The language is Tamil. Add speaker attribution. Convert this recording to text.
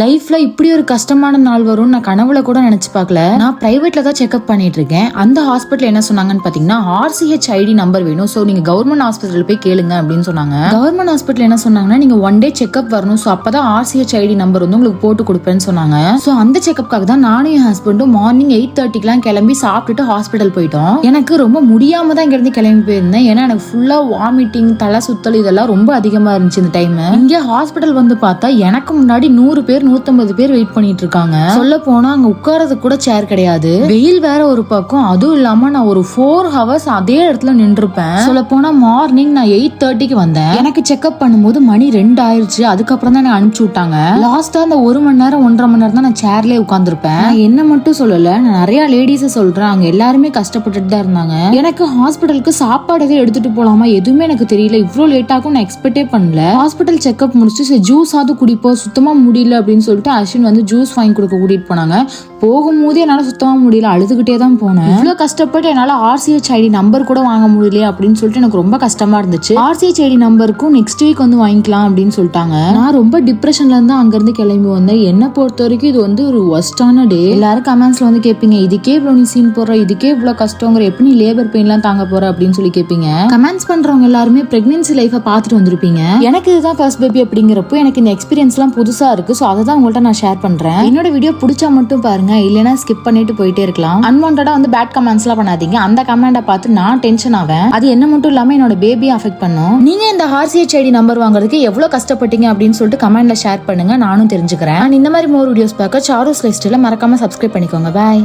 Speaker 1: லைஃப்ல இப்படி ஒரு கஷ்டமான நாள் வரும்னு நான் கனவுல கூட நினைச்சு பார்க்கல. நான் பிரைவேட்ல தான் செக்அப் பண்ணிட்டு இருக்கேன். அந்த ஹாஸ்பிட்டல் என்ன சொன்னாங்கன்னு பாத்தீங்கன்னா ஆர்சிஹெச் ஐடி நம்பர் வேணும். சோ நீங்க கவர்மெண்ட் ஹாஸ்பிட்டல் போய் கேளுங்க அப்படின்னு சொன்னாங்க. கவர்மெண்ட் ஹாஸ்பிட்டல் என்ன சொன்னாங்கன்னா நீங்க ஒன் டே செக்அப் வரணும். சோ அப்பதான் ஆர்சிஹெச் ஐடி நம்பர் வந்து உங்களுக்கு போட்டு கொடுப்பேன்னு சொன்னாங்க. சோ அந்த செக்அப்காக தான் நானும் என் ஹஸ்பண்டும் மார்னிங் எயிட் தேர்ட்டிக்கெல்லாம் கிளம்பி சாப்பிட்டுட்டு ஹாஸ்பிட்டல் போயிட்டோம். எனக்கு ரொம்ப முடியாம தான் இங்க இருந்து கிளம்பி போயிருந்தேன். ஏன்னா எனக்கு ஃபுல்லா வாமிட்டிங் தலை சுத்தல் இதெல்லாம் ரொம்ப அதிகமா இருந்துச்சு இந்த டைம் இங்க ஹாஸ்பிட்டல் வந்து பார்த்தா எனக்கு முன்னாடி நூறு பேர் நூத்தம்பது பேர் வெயிட் பண்ணிட்டு இருக்காங்க சொல்ல போனா அங்க உட்காரது கூட சேர் கிடையாது. வெயில் வேற ஒரு பக்கம். அதுவும் இல்லாம நான் ஒரு ஃபோர் ஹவர்ஸ் அதே இடத்துல நின்றுப்பேன் சொல்ல போனா மார்னிங் நான் எயிட் தேர்ட்டிக்கு வந்தேன். எனக்கு செக்அப் பண்ணும்போது மணி ரெண்டு ஆயிருச்சு. அதுக்கப்புறம் தான் எனக்கு அனுப்பிச்சு விட்டாங்க. லாஸ்டா அந்த ஒரு மணி நேரம் ஒன்றரை மணி நேரம் தான் நான் சேர்லயே உட்காந்துருப்பேன் என்ன மட்டும் சொல்லல. நான் நிறைய லேடிஸை சொல்றேன். அங்க எல்லாருமே கஷ்டப்பட்டுட்டு தான் இருந்தாங்க. எனக்கு ஹாஸ்பிட்டலுக்கு சாப்பாடு எதுவும் எடுத்துட்டு போலாமா? எதுவுமே எனக்கு தெரியல. இவ்வளோ லேட் ஆகும். நான் எக்ஸ்பெக்டே பண்ணல. ஹாஸ்பிட்டல் செக்அப் முடிச்சு சரி ஜூஸாவது குடிப்போம். சுத்தமா முடியல அப்படின்னு சொல்லிட்டு அஸ்வின் வந்து ஜூஸ் வாங்கி கொடுக்க கூட்டிட்டு போனாங்க. போகும்போது என்னால சுத்தமா முடியல. அழுதுகிட்டே தான் போனேன். இவ்வளவு கஷ்டப்பட்டு என்னால ஆர்சிஹெச் ஐடி நம்பர் கூட வாங்க முடியலையே அப்படின்னு சொல்லிட்டு எனக்கு ரொம்ப கஷ்டமா இருந்துச்சு. ஆர்சிஹெச் ஐடி நம்பருக்கும் நெக்ஸ்ட் வீக் வந்து வாங்கிக்கலாம் அப்படின்னு சொல்லிட்டாங்க. நான் ரொம்ப டிப்ரெஷன்ல இருந்து அங்க இருந்து கிளம்பி வந்தேன். என்ன பொறுத்த வரைக்கும் இது வந்து ஒரு ஒஸ்டான டே எல்லாரும் கமெண்ட்ஸ்ல வந்து கேட்பீங்க இதுக்கே இவ்வளவு நீ சீன் போடுற இதுக்கே இவ்வளவு கஷ்டங்கிற எப்படி நீ லேபர் பெயின்லாம் தாங்க போற? அப்படின்னு சொல்லி கேட்பீங்க. கமெண்ட்ஸ் பண்றவங்க எல்லாருமே பிரெக்னன்சி லைஃபை பார்த்துட்டு வந்திருப்பீங்க. எனக்கு இதுதான் ஃபர்ஸ்ட் பேபி அப்படிங்கிறப்போ எனக்கு இந்த எக்ஸ்பீரியன்ஸ்லாம் புதுசா இருக்கு. ஸோ அதை தான் உங்கள்கிட்ட நான் ஷேர் பண்றேன். என்னோட வீடியோ பிடிச்சா மட்டும் பாருங்க. இல்லைனா ஸ்கிப் பண்ணிட்டு போயிட்டே இருக்கலாம். அன்வான்டா வந்து பேட் கமெண்ட்ஸ்லாம் பண்ணாதீங்க. அந்த கமெண்ட்டை பார்த்து நான் டென்ஷன் ஆவேன். அது என்ன மட்டும் இல்லாம என்னோட பேபியை அஃபெக்ட் பண்ணும். நீங்க இந்த ஹார்சிஹெச் ஐடி நம்பர் வாங்குறதுக்கு எவ்வளவு கஷ்டப்பட்டீங்க அப்படின்னு சொல்லிட்டு கமெண்ட்ல ஷேர் பண்ணுங்க. நானும் தெரிஞ்சுக்கிறேன். இந்த மாதிரி மோர் வீடியோஸ் பார்க்க சாரோஸ் லிஸ்ட்ல மறக்காம சப்ஸ்கிரைப் பண்ணிக்கோங்க. பாய்